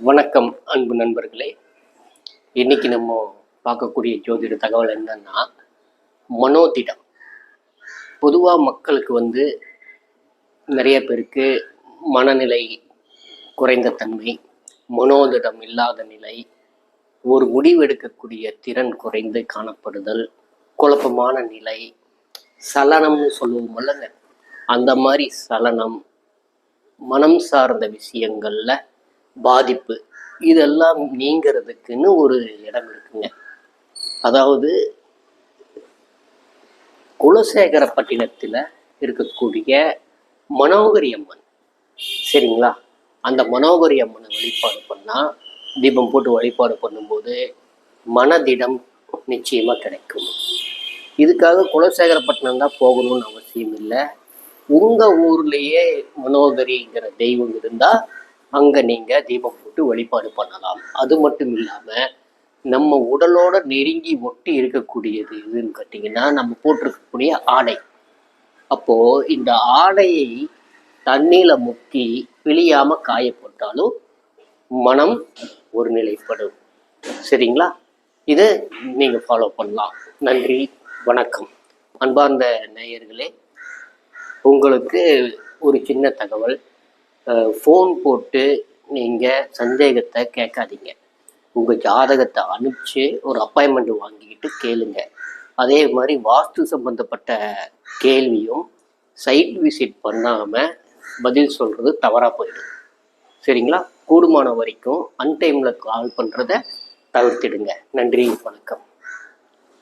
வணக்கம் அன்பு நண்பர்களே. இன்னைக்கு நம்ம பார்க்கக்கூடிய ஜோதிட தகவல் என்னன்னா மனோதிடம். பொதுவாக மக்களுக்கு வந்து நிறைய பேருக்கு மனநிலை குறைந்த தன்மை மனோதிடம் இல்லாத நிலை ஒரு முடிவெடுக்கக்கூடிய திறன் குறைந்து காணப்படுதல் குழப்பமான நிலை சலனம்னு சொல்லுவோம் இல்லைங்க? அந்த மாதிரி சலனம் மனம் சார்ந்த விஷயங்களில் பாதிப்பு. இதெல்லாம் நீங்கிறதுக்குன்னு ஒரு இடம் இருக்குங்க. அதாவது குலசேகரப்பட்டினத்தில் இருக்கக்கூடிய மனோகரி அம்மன். சரிங்களா? அந்த மனோகரி அம்மனை வழிபாடு பண்ணால் தீபம் போட்டு வழிபாடு பண்ணும்போது மனதிடம் நிச்சயமாக கிடைக்கும். இதுக்காக குலசேகரப்பட்டினம் தான் போகணும்னு அவசியம் இல்லை. உங்கள் ஊர்லேயே மனோகரிங்கிற தெய்வம் இருந்தால் அங்கே நீங்கள் தீபம் போட்டு வழிபாடு பண்ணலாம். அது மட்டும் இல்லாமல் நம்ம உடலோட நெருங்கி ஒட்டி இருக்கக்கூடியது எதுன்னு கேட்டிங்கன்னா நம்ம போட்டிருக்கக்கூடிய ஆடை. அப்போது இந்த ஆடையை தண்ணியில் முக்கி பிழியாமல் காய போட்டாலும் மனம் ஒருநிலைப்படும். சரிங்களா? இதை நீங்கள் ஃபாலோ பண்ணலாம். நன்றி வணக்கம். அன்பார்ந்த நேயர்களே உங்களுக்கு ஒரு சின்ன தகவல். ஃபோன் போட்டு நீங்கள் சந்தேகத்தை கேட்காதீங்க. உங்கள் ஜாதகத்தை அனுப்பிச்சு ஒரு அப்பாயின்மெண்ட் வாங்கிக்கிட்டு கேளுங்க. அதே மாதிரி வாஸ்து சம்பந்தப்பட்ட கேள்வியும் சைட் விசிட் பண்ணாமல் பதில் சொல்கிறது தவறாக போயிடும். சரிங்களா? கூடுமான வரைக்கும் அன்டைமில் கால் பண்ணுறத தவிர்த்திடுங்க. நன்றி வணக்கம்.